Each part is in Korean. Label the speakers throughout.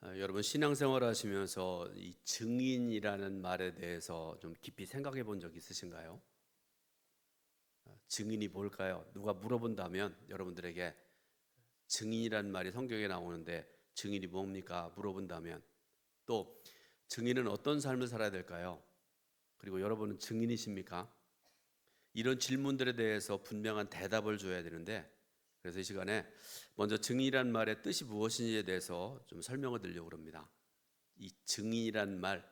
Speaker 1: 어, 여러분 신앙생활 하시면서 이 증인이라는 말에 대해서 좀 깊이 생각해 본 적 있으신가요? 어, 증인이 뭘까요? 누가 물어본다면 여러분들에게 증인이라는 말이 성경에 나오는데 증인이 뭡니까? 물어본다면 또 증인은 어떤 삶을 살아야 될까요? 그리고 여러분은 증인이십니까? 이런 질문들에 대해서 분명한 대답을 줘야 되는데 그래서 이 시간에 먼저 증인이란 말의 뜻이 무엇인지에 대해서 좀 설명을 드리려고 합니다. 이 증인이란 말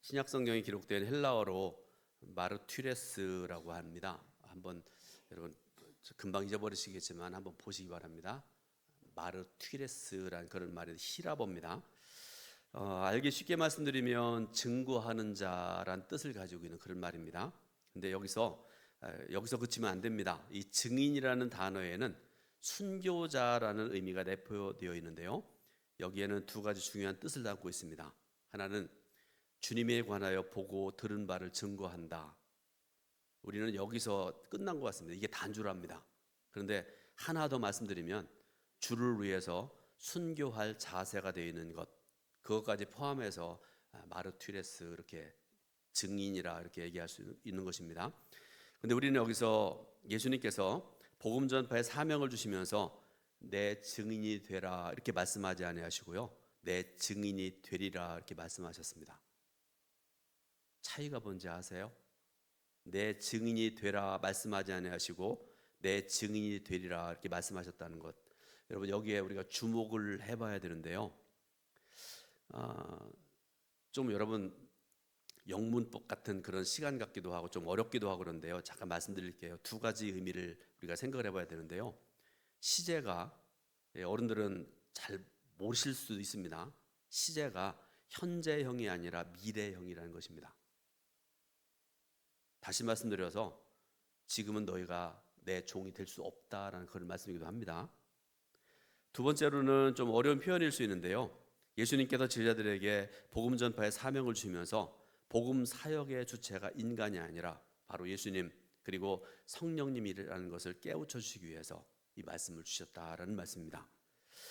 Speaker 1: 신약 성경에 기록된 헬라어로 마르튀레스라고 합니다. 한번 여러분 금방 잊어버리시겠지만 한번 보시기 바랍니다. 마르튀레스라는 그런 말이 히라버입니다. 어, 알기 쉽게 말씀드리면 증거하는 자란 뜻을 가지고 있는 그런 말입니다. 근데 여기서 에, 여기서 그치면 안 됩니다. 이 증인이라는 단어에는 순교자라는 의미가 내포되어 있는데요. 여기에는 두 가지 중요한 뜻을 담고 있습니다. 하나는 주님에 관하여 보고 들은 바를 증거한다. 우리는 여기서 끝난 것 같습니다. 이게 단주랍니다. 그런데 하나 더 말씀드리면 주를 위해서 순교할 자세가 되어 있는 것 그것까지 포함해서 아, 마르튀레스 이렇게 증인이라 이렇게 얘기할 수 있는 것입니다. 근데 우리는 여기서 예수님께서 복음 전파의 사명을 주시면서 내 증인이 되라 이렇게 말씀하지 아니하시고요. 내 증인이 되리라 이렇게 말씀하셨습니다. 차이가 뭔지 아세요? 내 증인이 되라 말씀하지 아니하시고 내 증인이 되리라 이렇게 말씀하셨다는 것. 여러분 여기에 우리가 주목을 해봐야 되는데요. 아, 좀 여러분 영문법 같은 그런 시간 같기도 하고 좀 어렵기도 하고 그런데요. 잠깐 말씀드릴게요. 두 가지 의미를 우리가 생각을 해봐야 되는데요. 시제가 예, 어른들은 잘 모르실 수도 있습니다. 시제가 현재형이 아니라 미래형이라는 것입니다. 다시 말씀드려서 지금은 너희가 내 종이 될 수 없다라는 그런 말씀이기도 합니다. 두 번째로는 좀 어려운 표현일 수 있는데요. 예수님께서 제자들에게 복음 전파의 사명을 주면서 복음 사역의 주체가 인간이 아니라 바로 예수님 그리고 성령님이라는 것을 깨우쳐 주시기 위해서 이 말씀을 주셨다라는 말씀입니다.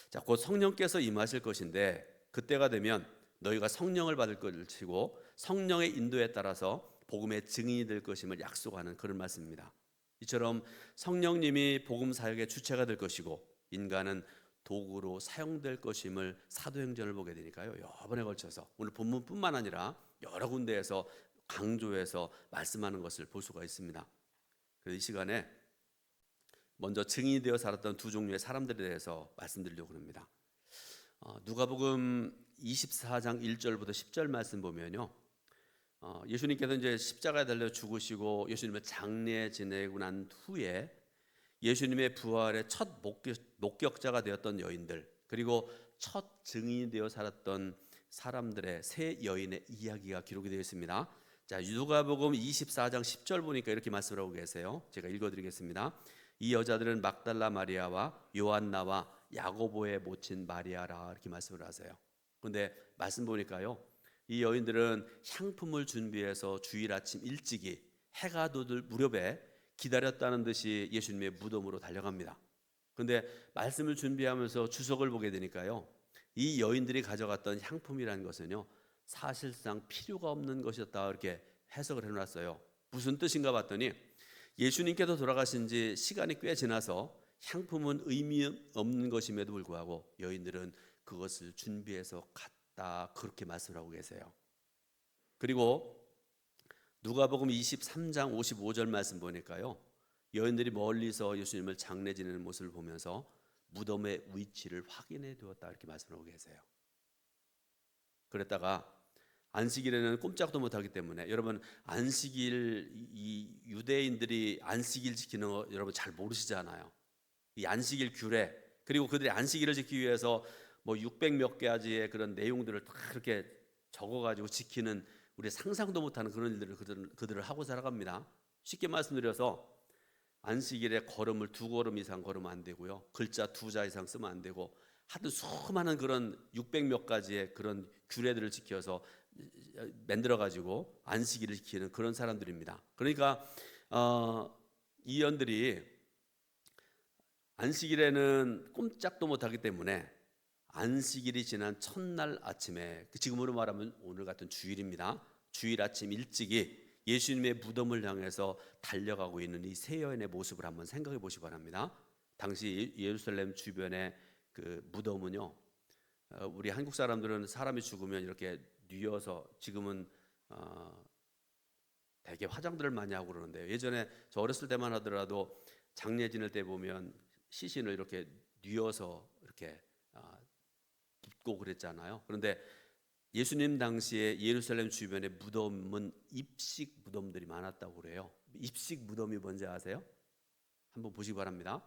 Speaker 1: 자, 곧 성령께서 임하실 것인데 그때가 되면 너희가 성령을 받을 것이고 성령의 인도에 따라서 복음의 증인이 될 것임을 약속하는 그런 말씀입니다. 이처럼 성령님이 복음 사역의 주체가 될 것이고 인간은 도구로 사용될 것임을 사도행전을 보게 되니까요. 여러 번에 걸쳐서 오늘 본문뿐만 아니라 여러 군데에서 강조해서 말씀하는 것을 볼 수가 있습니다. 그래서 이 시간에 먼저 증인이 되어 살았던 두 종류의 사람들에 대해서 말씀드리려고 합니다. 어, 누가복음 24장 1절부터 10절 말씀 보면요. 어, 예수님께서 이제 십자가에 달려 죽으시고 예수님을 장례 지내고 난 후에 예수님의 부활의 첫 목격, 자가 되었던 여인들 그리고 첫 증인이 되어 살았던 사람들의 세 여인의 이야기가 기록이 되어 있습니다. 자, 누가복음 24장 10절 보니까 이렇게 말씀을 하고 계세요. 제가 읽어 드리겠습니다. 이 여자들은 막달라 마리아와 요한나와 야고보의 모친 마리아라 이렇게 말씀을 하세요. 근데 말씀 보니까요. 이 여인들은 향품을 준비해서 주일 아침 일찍이 해가 돋을 무렵에 기다렸다는 듯이 예수님의 무덤으로 달려갑니다. 그런데 말씀을 준비하면서 주석을 보게 되니까요. 이 여인들이 가져갔던 향품이라는 것은요. 사실상 필요가 없는 것이었다 이렇게 해석을 해놨어요. 무슨 뜻인가 봤더니 예수님께서 돌아가신 지 시간이 꽤 지나서 향품은 의미 없는 것임에도 불구하고 여인들은 그것을 준비해서 갔다 그렇게 말씀을 하고 계세요. 그리고 누가복음 23장 55절 말씀 보니까요. 여인들이 멀리서 예수님을 장례 지내는 모습을 보면서 무덤의 위치를 확인해 두었다 이렇게 말씀하고 계세요. 그랬다가 안식일에는 꼼짝도 못하기 때문에 여러분 안식일 이 유대인들이 안식일 지키는 거 여러분 잘 모르시잖아요. 이 안식일 규례 그리고 그들이 안식일을 지키기 위해서 뭐 600 몇 가지의 그런 내용들을 다 그렇게 적어가지고 지키는 우리 상상도 못하는 그런 일들을 그들, 그들을 하고 살아갑니다. 쉽게 말씀드려서 안식일에 걸음을 두 걸음 이상 걸으면 안 되고요. 글자 두 자 이상 쓰면 안 되고 하여튼 수많은 그런 600몇 가지의 그런 규례들을 지켜서 만들어 가지고 안식일을 지키는 그런 사람들입니다. 그러니까 어, 이 연들이 안식일에는 꼼짝도 못하기 때문에 안식일이 지난 첫날 아침에 그 지금으로 말하면 오늘 같은 주일입니다. 주일 아침 일찍이 예수님의 무덤을 향해서 달려가고 있는 이 세 여인의 모습을 한번 생각해 보시기 바랍니다. 당시 예루살렘 주변의 그 무덤은요, 어, 우리 한국 사람들은 사람이 죽으면 이렇게 뉘어서 지금은 어, 되게 화장들을 많이 하고 그러는데 예전에 저 어렸을 때만 하더라도 장례 지낼 때 보면 시신을 이렇게 뉘어서 이렇게 아, 깁고 그랬잖아요. 그런데 예수님 당시에 예루살렘 주변에 무덤은 입식 무덤들이 많았다고 그래요. 입식 무덤이 뭔지 아세요? 한번 보시기 바랍니다.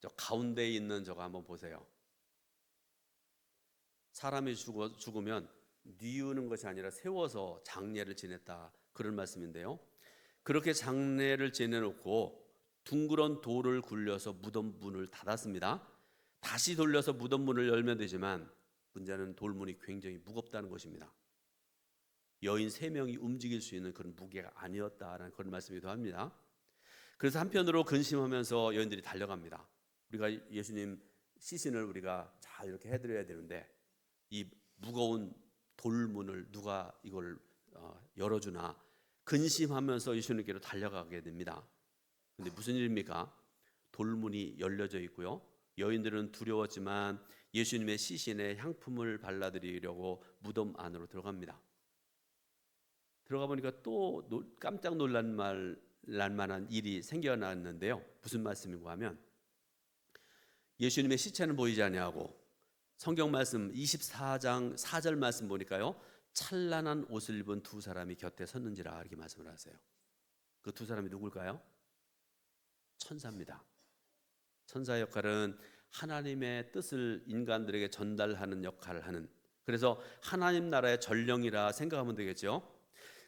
Speaker 1: 저 가운데에 있는 저거 한번 보세요. 사람이 죽어, 죽으면 뉘우는 것이 아니라 세워서 장례를 지냈다 그런 말씀인데요. 그렇게 장례를 지내놓고 둥그런 돌을 굴려서 무덤 문을 닫았습니다. 다시 돌려서 무덤 문을 열면 되지만 문제는 돌문이 굉장히 무겁다는 것입니다. 여인 세 명이 움직일 수 있는 그런 무게가 아니었다라는 그런 말씀이기도 합니다. 그래서 한편으로 근심하면서 여인들이 달려갑니다. 우리가 예수님 시신을 우리가 잘 이렇게 해드려야 되는데 이 무거운 돌문을 누가 이걸 어, 열어주나 근심하면서 예수님께로 달려가게 됩니다. 근데 무슨 일입니까? 돌문이 열려져 있고요. 여인들은 두려웠지만 예수님의 시신에 향품을 발라드리려고 무덤 안으로 들어갑니다. 들어가 보니까 또 깜짝 놀란 말, 날만한 일이 생겨났는데요. 무슨 말씀인가 하면 예수님의 시체는 보이지 아니하고 성경 말씀 24장 4절 말씀 보니까요. 찬란한 옷을 입은 두 사람이 곁에 섰는지라 이렇게 말씀을 하세요. 그 두 사람이 누굴까요? 천사입니다. 천사 역할은 하나님의 뜻을 인간들에게 전달하는 역할을 하는 그래서 하나님 나라의 전령이라 생각하면 되겠죠.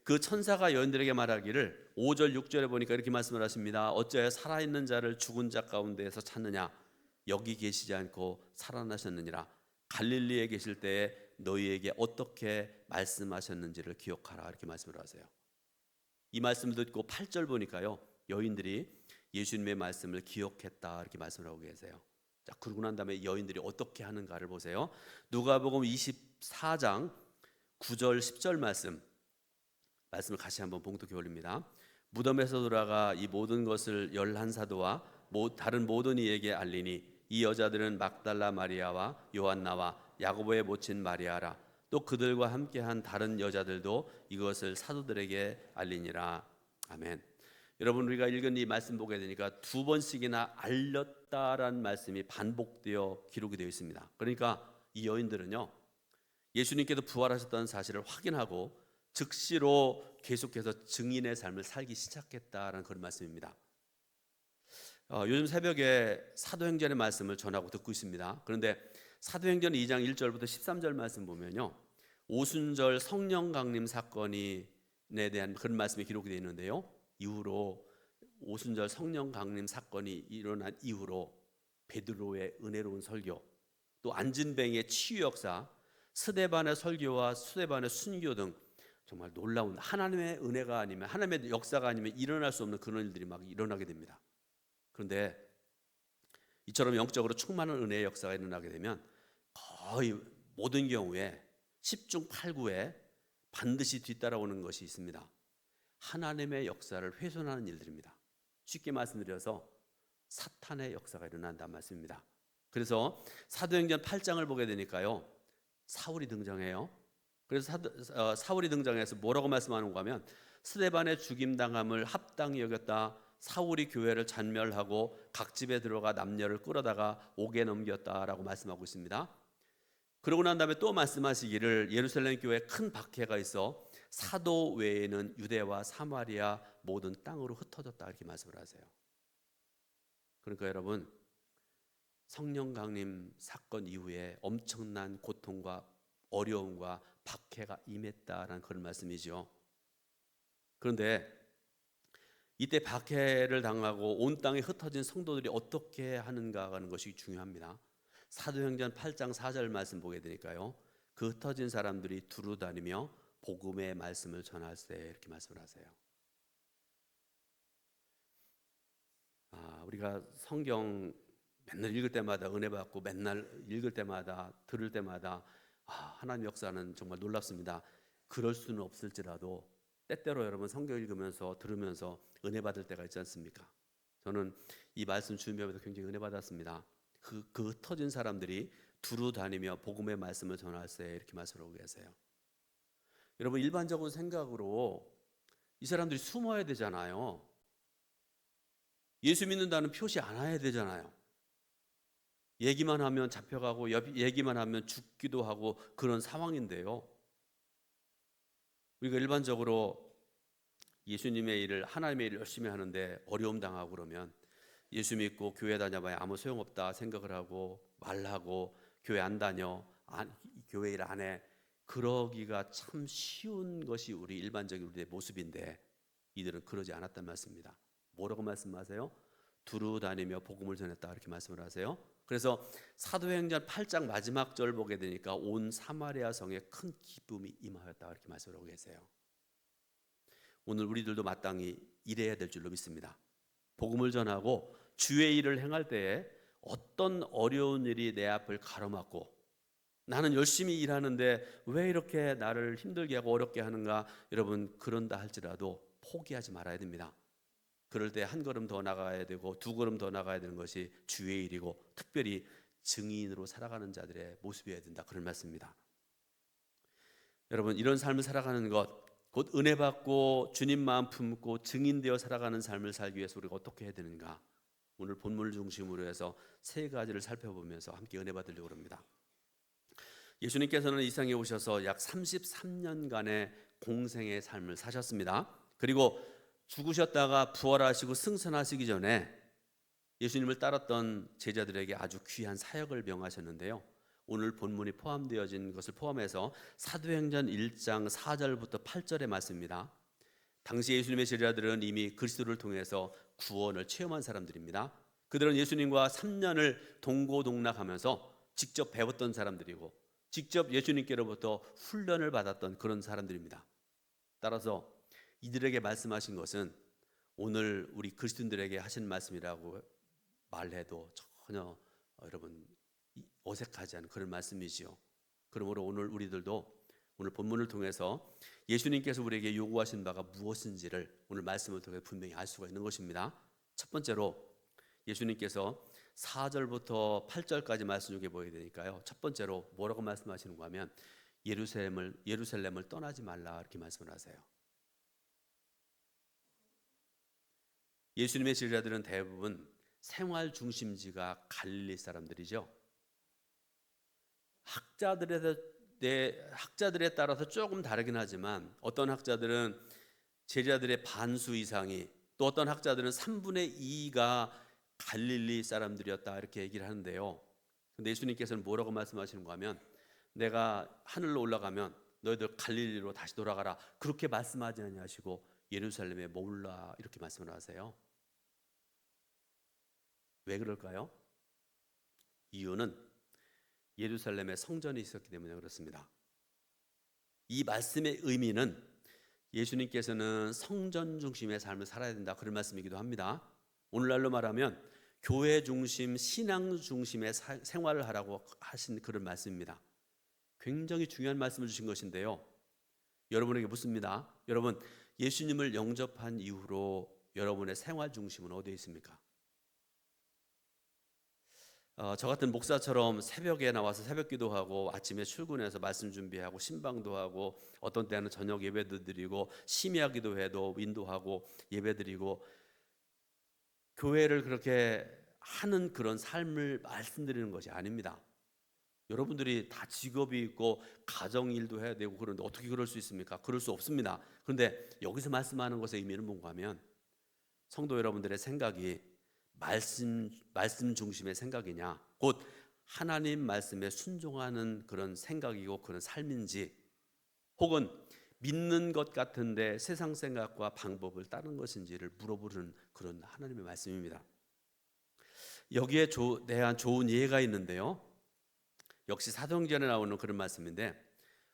Speaker 1: 그 천사가 여인들에게 말하기를 5절 6절에 보니까 이렇게 말씀을 하십니다. 어찌하여 살아있는 자를 죽은 자 가운데에서 찾느냐 여기 계시지 않고 살아나셨느니라 갈릴리에 계실 때에 너희에게 어떻게 말씀하셨는지를 기억하라 이렇게 말씀을 하세요. 이 말씀 듣고 8절 보니까요. 여인들이 예수님의 말씀을 기억했다 이렇게 말씀을 하고 계세요. 자, 그러고 난 다음에 여인들이 어떻게 하는가를 보세요. 누가복음 24장 9절 10절 말씀 말씀을 같이 한번 봉독해 올립니다. 무덤에서 돌아가 이 모든 것을 열한 사도와 다른 모든 이에게 알리니 이 여자들은 막달라 마리아와 요한나와 야고보의 모친 마리아라 또 그들과 함께한 다른 여자들도 이것을 사도들에게 알리니라 아멘. 여러분 우리가 읽은 이 말씀 보게 되니까 두 번씩이나 알렸다라는 말씀이 반복되어 기록이 되어 있습니다. 그러니까 이 여인들은요 예수님께서 부활하셨다는 사실을 확인하고 즉시로 계속해서 증인의 삶을 살기 시작했다라는 그런 말씀입니다. 어, 요즘 새벽에 사도행전의 말씀을 전하고 듣고 있습니다. 그런데 사도행전 2장 1절부터 13절 말씀 보면요. 오순절 성령 강림 사건에 대한 그런 말씀이 기록이 되어 있는데요. 이후로 오순절 성령 강림 사건이 일어난 이후로 베드로의 은혜로운 설교, 또 안진뱅의 치유 역사, 스데반의 설교와 스데반의 순교 등 정말 놀라운 하나님의 은혜가 아니면 하나님의 역사가 아니면 일어날 수 없는 그런 일들이 막 일어나게 됩니다. 그런데 이처럼 영적으로 충만한 은혜의 역사가 일어나게 되면 거의 모든 경우에 10중 8구에 반드시 뒤따라오는 것이 있습니다. 하나님의 역사를 훼손하는 일들입니다. 쉽게 말씀드려서 사탄의 역사가 일어난다는 말씀입니다. 그래서 사도행전 8장을 보게 되니까요. 사울이 등장해요. 그래서 사도, 어, 사울이 등장해서 뭐라고 말씀하는가 하면 스데반의 죽임 당함을 합당히 여겼다. 사울이 교회를 잔멸하고 각 집에 들어가 남녀를 끌어다가 옥에 넘겼다라고 말씀하고 있습니다. 그러고 난 다음에 또 말씀하시기를 예루살렘 교회에 큰 박해가 있어 사도 외에는 유대와 사마리아 모든 땅으로 흩어졌다 이렇게 말씀을 하세요. 그러니까 여러분 성령 강림 사건 이후에 엄청난 고통과 어려움과 박해가 임했다라는 그런 말씀이죠. 그런데 이때 박해를 당하고 온 땅에 흩어진 성도들이 어떻게 하는가 하는 것이 중요합니다. 사도행전 8장 4절 말씀 보게 되니까요. 그 흩어진 사람들이 두루 다니며 복음의 말씀을 전할 때 이렇게 말씀을 하세요. 아, 우리가 성경 맨날 읽을 때마다 은혜 받고 맨날 읽을 때마다 들을 때마다 아, 하나님 역사는 정말 놀랍습니다. 그럴 수는 없을지라도 때때로 여러분 성경 읽으면서 들으면서 은혜 받을 때가 있지 않습니까? 저는 이 말씀 준비하면서 굉장히 은혜 받았습니다. 그, 그 터진 사람들이 두루 다니며 복음의 말씀을 전할 때 이렇게 말씀하고 계세요. 여러분 일반적인 생각으로 이 사람들이 숨어야 되잖아요. 예수 믿는다는 표시 안 해야 되잖아요. 얘기만 하면 잡혀가고 얘기만 하면 죽기도 하고 그런 상황인데요. 우리가 일반적으로 예수님의 일을 하나님의 일을 열심히 하는데 어려움 당하고 그러면 예수 믿고 교회 다녀봐야 아무 소용없다 생각을 하고 말하고 교회 안 다녀 안, 교회 일 안 해 그러기가 참 쉬운 것이 우리 일반적인 우리의 모습인데 이들은 그러지 않았단 말씀입니다. 뭐라고 말씀하세요? 두루 다니며 복음을 전했다 이렇게 말씀을 하세요. 그래서 사도행전 8장 마지막 절 보게 되니까 온 사마리아 성에 큰 기쁨이 임하였다 이렇게 말씀하고 계세요. 오늘 우리들도 마땅히 일해야 될 줄로 믿습니다. 복음을 전하고 주의 일을 행할 때에 어떤 어려운 일이 내 앞을 가로막고 나는 열심히 일하는데 왜 이렇게 나를 힘들게 하고 어렵게 하는가 여러분 그런다 할지라도 포기하지 말아야 됩니다. 그럴 때 한 걸음 더 나가야 되고 두 걸음 더 나가야 되는 것이 주의 일이고 특별히 증인으로 살아가는 자들의 모습이어야 된다 그런 말씀입니다. 여러분 이런 삶을 살아가는 것 곧 은혜 받고 주님 마음 품고 증인되어 살아가는 삶을 살기 위해서 우리가 어떻게 해야 되는가? 오늘 본문을 중심으로 해서 세 가지를 살펴보면서 함께 은혜 받으려고 합니다. 예수님께서는 이 세상에 오셔서 약 33년간의 공생의 삶을 사셨습니다. 그리고 죽으셨다가 부활하시고 승선하시기 전에 예수님을 따랐던 제자들에게 아주 귀한 사역을 명하셨는데요. 오늘 본문이 포함되어진 것을 포함해서 사도행전 1장 4절부터 8절의 말씀입니다. 당시 예수님의 제자들은 이미 그리스도를 통해서 구원을 체험한 사람들입니다. 그들은 예수님과 3년을 동고동락하면서 직접 배웠던 사람들이고 직접 예수님께로부터 훈련을 받았던 그런 사람들입니다. 따라서 이들에게 말씀하신 것은 오늘 우리 그리스도인들에게 하신 말씀이라고 말해도 전혀 여러분 어색하지 않은 그런 말씀이지요. 그러므로 오늘 우리들도 오늘 본문을 통해서 예수님께서 우리에게 요구하신 바가 무엇인지를 오늘 말씀을 통해 분명히 알 수가 있는 것입니다. 첫 번째로 예수님께서 4절부터 8절까지 말씀 중에 보게 되니까요. 첫 번째로 뭐라고 말씀하시는가 하면 예루살렘을 예루살렘을 떠나지 말라 이렇게 말씀을 하세요. 예수님의 제자들은 대부분 생활 중심지가 갈릴리 사람들이죠. 학자들에 대 학자들에 따라서 조금 다르긴 하지만 어떤 학자들은 제자들의 반수 이상이 또 어떤 학자들은 3분의 2가 갈릴리 사람들이었다 이렇게 얘기를 하는데요. 근데 예수님께서는 뭐라고 말씀하시는가 하면 내가 하늘로 올라가면 너희들 갈릴리로 다시 돌아가라 그렇게 말씀하지 아니하시고 예루살렘에 머물라 이렇게 말씀을 하세요. 왜 그럴까요? 이유는 예루살렘에 성전이 있었기 때문에 그렇습니다. 이 말씀의 의미는 예수님께서는 성전 중심의 삶을 살아야 된다 그런 말씀이기도 합니다. 오늘날로 말하면 교회 중심, 신앙 중심의 사, 생활을 하라고 하신 그런 말씀입니다. 굉장히 중요한 말씀을 주신 것인데요. 여러분에게 묻습니다. 여러분, 예수님을 영접한 이후로 여러분의 생활 중심은 어디에 있습니까? 어, 저 같은 목사처럼 새벽에 나와서 새벽 기도하고 아침에 출근해서 말씀 준비하고 신방도 하고 어떤 때는 저녁 예배도 드리고 심야 기도회도 인도하고 예배 드리고 교회를 그렇게 하는 그런 삶을 말씀드리는 것이 아닙니다. 여러분들이 다 직업이 있고 가정 일도 해야 되고 그런데 어떻게 그럴 수 있습니까? 그럴 수 없습니다. 그런데 여기서 말씀하는 것의 의미는 뭔가 하면 성도 여러분들의 생각이 말씀 말씀 중심의 생각이냐 곧 하나님 말씀에 순종하는 그런 생각이고 그런 삶인지 혹은 믿는 것 같은데 세상 생각과 방법을 따른 것인지를 물어보는 그런 하나님의 말씀입니다. 여기에 조, 대한 좋은 예가 있는데요. 역시 사도행전에 나오는 그런 말씀인데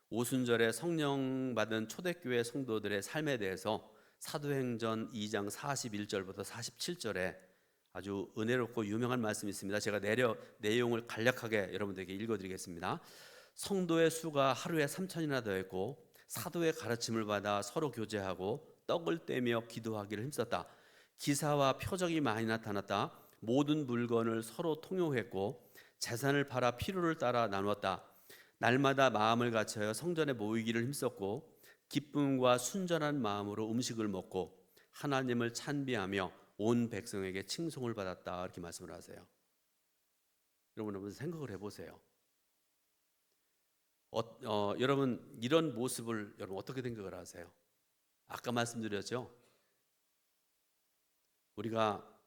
Speaker 1: 오순절에 성령 받은 초대교회 성도들의 삶에 대해서 사도행전 2장 41절부터 47절에 아주 은혜롭고 유명한 말씀이 있습니다. 제가 내려 내용을 간략하게 여러분들에게 읽어드리겠습니다. 성도의 수가 하루에 3천이나 되었고 사도의 가르침을 받아 서로 교제하고 떡을 떼며 기도하기를 힘썼다. 기사와 표적이 많이 나타났다. 모든 물건을 서로 통용했고 재산을 팔아 필요를 따라 나누었다. 날마다 마음을 갖춰 성전에 모이기를 힘썼고 기쁨과 순전한 마음으로 음식을 먹고 하나님을 찬비하며 온 백성에게 칭송을 받았다 이렇게 말씀을 하세요. 여러분 한번 생각을 해보세요. 어, 어, 여러분 이런 모습을 여러분 어떻게 생각을 하세요? 아까 말씀드렸죠. 우리가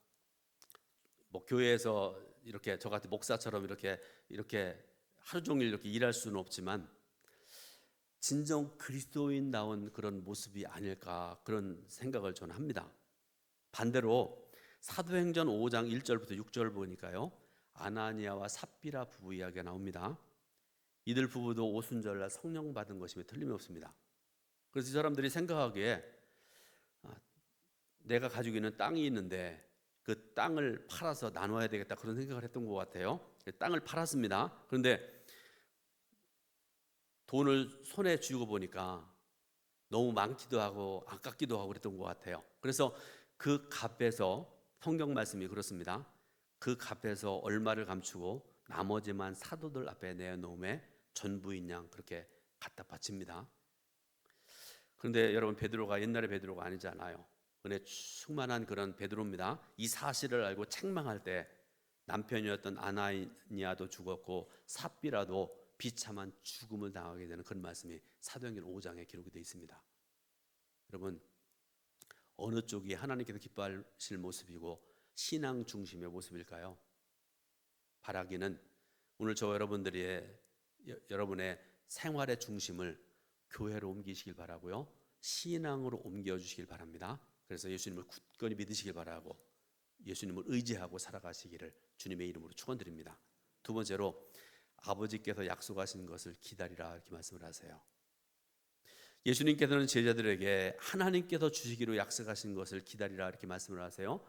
Speaker 1: 뭐 교회에서 이렇게 저 같은 목사처럼 이렇게 이렇게 하루 종일 이렇게 일할 수는 없지만 진정 그리스도인다운 그런 모습이 아닐까 그런 생각을 저는 합니다. 반대로 사도행전 5장 1절부터 6절 보니까요. 아나니아와 삽비라 부부 이야기가 나옵니다. 이들 부부도 오순절날 성령 받은 것임에 틀림없습니다. 그래서 이 사람들이 생각하기에 아, 내가 가지고 있는 땅이 있는데 그 땅을 팔아서 나눠야 되겠다 그런 생각을 했던 것 같아요. 땅을 팔았습니다. 그런데 돈을 손에 쥐고 보니까 너무 많기도 하고 아깝기도 하고 그랬던 것 같아요. 그래서 그 값에서 성경 말씀이 그렇습니다. 그 값에서 얼마를 감추고 나머지만 사도들 앞에 내놓음에 전부인 양 그렇게 갖다 바칩니다. 그런데 여러분 베드로가 옛날의 베드로가 아니잖아요. 은혜 충만한 그런 베드로입니다. 이 사실을 알고 책망할 때 남편이었던 아나니아도 죽었고 삽비라도 비참한 죽음을 당하게 되는 그런 말씀이 사도행전 5장에 기록이 되어 있습니다. 여러분 어느 쪽이 하나님께서 기뻐하실 모습이고 신앙 중심의 모습일까요? 바라기는 오늘 저 여러분들의 여러분의 생활의 중심을 교회로 옮기시길 바라고요. 신앙으로 옮겨 주시길 바랍니다. 그래서 예수님을 굳건히 믿으시길 바라고 예수님을 의지하고 살아가시기를 주님의 이름으로 축원드립니다. 두 번째로 아버지께서 약속하신 것을 기다리라 이렇게 말씀을 하세요. 예수님께서는 제자들에게 하나님께서 주시기로 약속하신 것을 기다리라 이렇게 말씀을 하세요.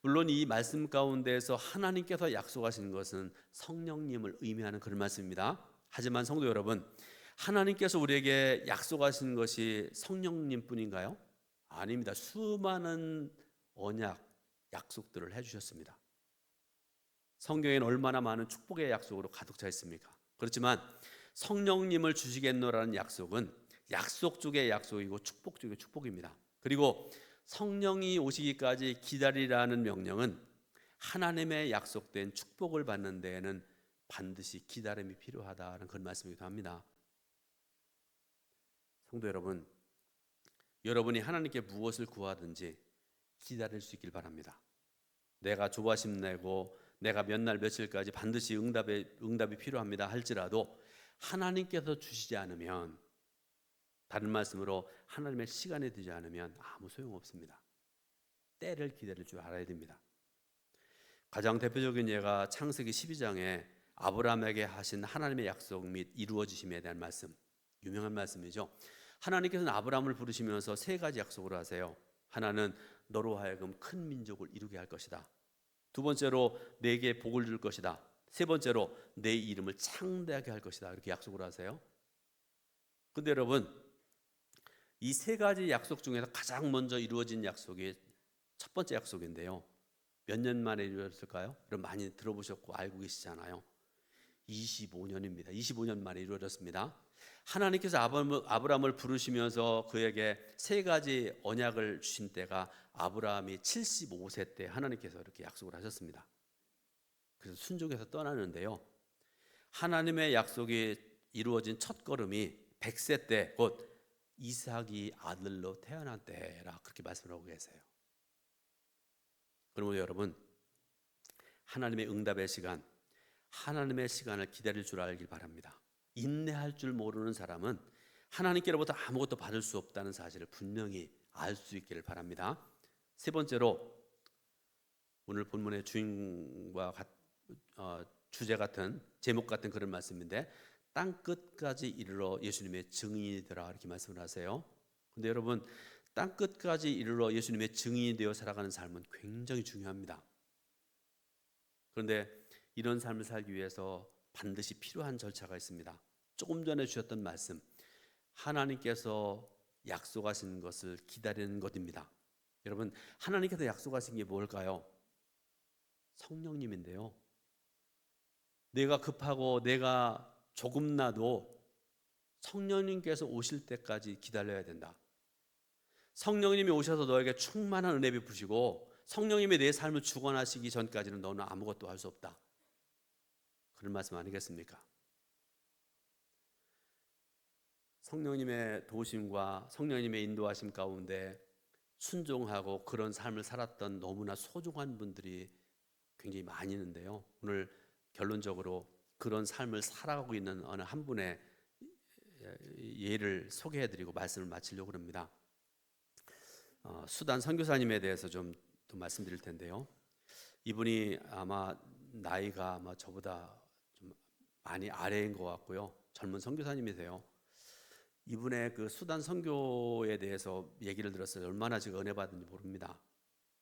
Speaker 1: 물론 이 말씀 가운데에서 하나님께서 약속하신 것은 성령님을 의미하는 그런 말씀입니다. 하지만 성도 여러분, 하나님께서 우리에게 약속하신 것이 성령님 뿐인가요? 아닙니다. 수많은 언약, 약속들을 해주셨습니다. 성경에는 얼마나 많은 축복의 약속으로 가득 차 있습니까? 그렇지만 성령님을 주시겠노라는 약속은 약속 쪽의 약속이고 축복 쪽의 축복입니다. 그리고 성령이 오시기까지 기다리라는 명령은 하나님의 약속된 축복을 받는 데에는 반드시 기다림이 필요하다는 그런 말씀이기도 합니다. 성도 여러분, 여러분이 하나님께 무엇을 구하든지 기다릴 수 있길 바랍니다. 내가 조바심 내고 내가 몇 날 며칠까지 반드시 응답에 응답이 필요합니다 할지라도 하나님께서 주시지 않으면 다른 말씀으로 하나님의 시간에 되지 않으면 아무 소용 없습니다. 때를 기다릴 줄 알아야 됩니다. 가장 대표적인 예가 창세기 12장에 아브라함에게 하신 하나님의 약속 및 이루어지심에 대한 말씀, 유명한 말씀이죠. 하나님께서는 아브라함을 부르시면서 세 가지 약속을 하세요. 하나는 너로 하여금 큰 민족을 이루게 할 것이다. 두 번째로 내게 복을 줄 것이다. 세 번째로 내 이름을 창대하게 할 것이다. 이렇게 약속을 하세요. 근데 여러분, 이 세 가지 약속 중에서 가장 먼저 이루어진 약속이 첫 번째 약속인데요. 몇 년 만에 이루어졌을까요? 여러분 많이 들어보셨고 알고 계시잖아요. 25년입니다. 25년 만에 이루어졌습니다. 하나님께서 아브라함을 부르시면서 그에게 세 가지 언약을 주신 때가 아브라함이 75세 때 하나님께서 이렇게 약속을 하셨습니다. 그래서 순종해서 떠나는데요. 하나님의 약속이 이루어진 첫 걸음이 100세 때 곧 이삭이 아들로 태어난 때라 그렇게 말씀하고 계세요. 그러면 여러분 하나님의 응답의 시간 하나님의 시간을 기다릴 줄 알길 바랍니다. 인내할 줄 모르는 사람은 하나님께로부터 아무것도 받을 수 없다는 사실을 분명히 알 수 있기를 바랍니다. 세 번째로 오늘 본문의 주인과 어, 주제 같은 제목 같은 그런 말씀인데 땅 끝까지 이르러 예수님의 증인이 되라 이렇게 말씀을 하세요. 근데 여러분 땅 끝까지 이르러 예수님의 증인이 되어 살아가는 삶은 굉장히 중요합니다. 그런데 이런 삶을 살기 위해서 반드시 필요한 절차가 있습니다. 조금 전에 주셨던 말씀, 하나님께서 약속하신 것을 기다리는 것입니다. 여러분, 하나님께서 약속하신 게 뭘까요? 성령님인데요. 내가 급하고 내가 조금나도 성령님께서 오실 때까지 기다려야 된다. 성령님이 오셔서 너에게 충만한 은혜 베푸시고 성령님이 내 삶을 주관하시기 전까지는 너는 아무것도 할 수 없다. 그런 말씀 아니겠습니까? 성령님의 도우심과 성령님의 인도하심 가운데 순종하고 그런 삶을 살았던 너무나 소중한 분들이 굉장히 많이 있는데요. 오늘 결론적으로 그런 삶을 살아가고 있는 어느 한 분의 예를 소개해드리고 말씀을 마치려고 합니다. 어, 수단 선교사님에 대해서 좀더 말씀드릴 텐데요. 이분이 아마 나이가 아마 저보다 좀 많이 아래인 것 같고요. 젊은 선교사님이세요. 이분의 그 수단 선교에 대해서 얘기를 들었어요. 얼마나 제가 은혜 받은지 모릅니다.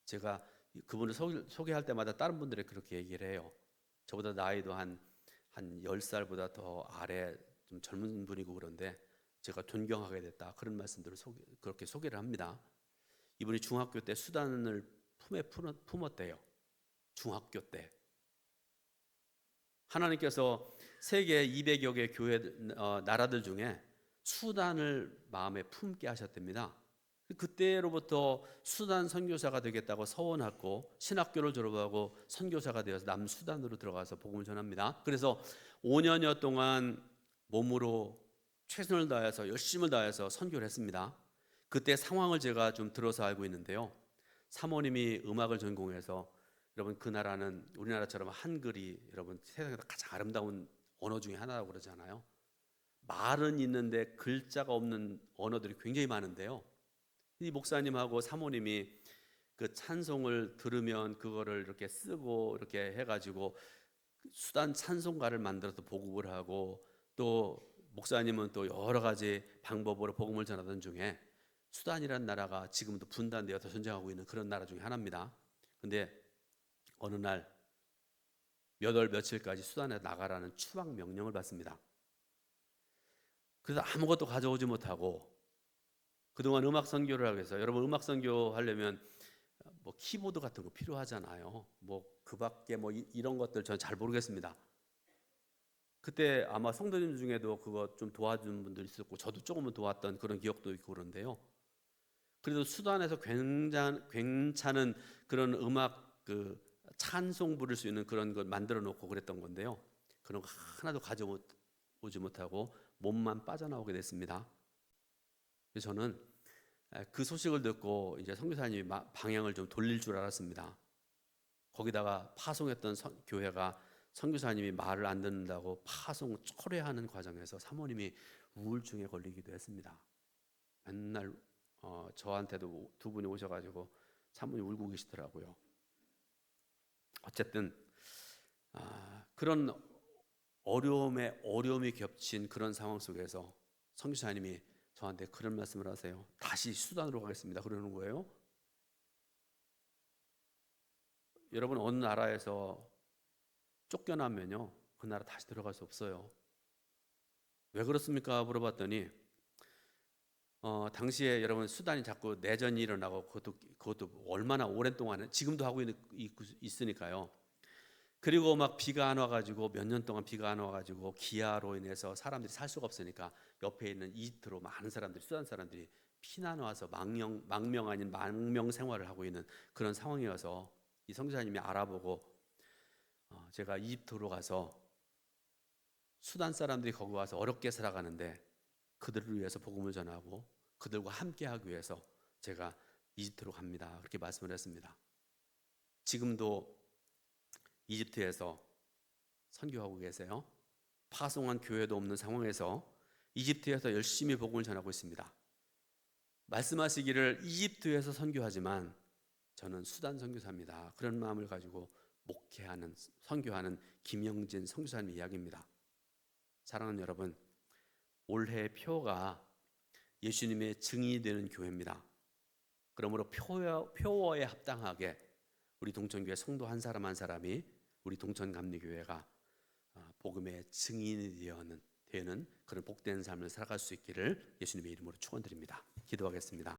Speaker 1: 제가 그분을 소개, 할 때마다 다른 분들이 그렇게 얘기를 해요. 저보다 나이도 한, 한 10살보다 더 아래 좀 젊은 분이고 그런데 제가 존경하게 됐다. 그런 말씀들을 소개, 그렇게 소개를 합니다. 이분이 중학교 때 수단을 품에 품었대요. 중학교 때. 하나님께서 세계 200여 개 교회 어, 나라들 중에 수단을 마음에 품게 하셨답니다. 그때로부터 수단 선교사가 되겠다고 서원하고 신학교를 졸업하고 선교사가 되어서 남수단으로 들어가서 복음을 전합니다. 그래서 5년여 동안 몸으로 최선을 다해서 열심을 다해서 선교를 했습니다. 그때 상황을 제가 좀 들어서 알고 있는데요. 사모님이 음악을 전공해서 여러분 그 나라는 우리나라처럼 한글이 여러분 세상에서 가장 아름다운 언어 중에 하나라고 그러잖아요. 말은 있는데 글자가 없는 언어들이 굉장히 많은데요. 이 목사님하고 사모님이 그 찬송을 들으면 그거를 이렇게 쓰고 이렇게 해가지고 수단 찬송가를 만들어서 보급을 하고 또 목사님은 또 여러 가지 방법으로 복음을 전하던 중에 수단이라는 나라가 지금도 분단되어서 전쟁하고 있는 그런 나라 중에 하나입니다. 근데 어느 날 몇 월 며칠까지 수단에 나가라는 추방 명령을 받습니다. 그래서 아무것도 가져오지 못하고 그동안 음악 선교를 하고 해서 여러분 음악 선교 하려면 뭐 키보드 같은 거 필요하잖아요. 뭐 그 밖에 뭐 이런 것들 저는 잘 모르겠습니다. 그때 아마 성도님 중에도 그거 좀 도와준 분들 있었고 저도 조금은 도왔던 그런 기억도 있고 그런데요. 그래도 수단에서 굉장한, 괜찮은 그런 음악 그 찬송 부를 수 있는 그런 걸 만들어 놓고 그랬던 건데요. 그런 거 하나도 가져오지 못하고 몸만 빠져나오게 됐습니다. 그래서 저는 그 소식을 듣고 이제 선교사님이 방향을 좀 돌릴 줄 알았습니다. 거기다가 파송했던 선, 교회가 선교사님이 말을 안 듣는다고 파송 철회하는 과정에서 사모님이 우울증에 걸리기도 했습니다. 맨날 어, 저한테도 두 분이 오셔가지고 사모님 울고 계시더라고요. 어쨌든 아, 그런 어려움에 어려움이 겹친 그런 상황 속에서 성교사님이 저한테 그런 말씀을 하세요. 다시 수단으로 가겠습니다. 그러는 거예요. 여러분 어느 나라에서 쫓겨나면요 그 나라 다시 들어갈 수 없어요. 왜 그렇습니까? 물어봤더니 어, 당시에 여러분 수단이 자꾸 내전이 일어나고 그것도 그것도 얼마나 오랜 동안 지금도 하고 있, 있으니까요. 그리고 막 비가 안 와가지고 몇 년 동안 비가 안 와가지고 기아로 인해서 사람들이 살 수가 없으니까 옆에 있는 이집트로 많은 사람들이 수단 사람들이 피난 와서 망명 망명 아닌 망명 생활을 하고 있는 그런 상황이어서 이 성지사님이 알아보고 어, 제가 이집트로 가서 수단 사람들이 거기 와서 어렵게 살아가는데 그들을 위해서 복음을 전하고 그들과 함께하기 위해서 제가 이집트로 갑니다. 그렇게 말씀을 했습니다. 지금도 이집트에서 선교하고 계세요. 파송한 교회도 없는 상황에서 이집트에서 열심히 복음을 전하고 있습니다. 말씀하시기를 이집트에서 선교하지만 저는 수단 선교사입니다. 그런 마음을 가지고 목회하는 선교하는 김영진 선교사님 이야기입니다. 사랑하는 여러분, 올해 표가 예수님의 증인이 되는 교회입니다. 그러므로 표어, 표어에 합당하게 우리 동천교회 성도 한 사람 한 사람이 우리 동천감리교회가 아, 복음의 증인이 되어는 되는 그런 복된 삶을 살아갈 수 있기를 예수님의 이름으로 축원드립니다. 기도하겠습니다.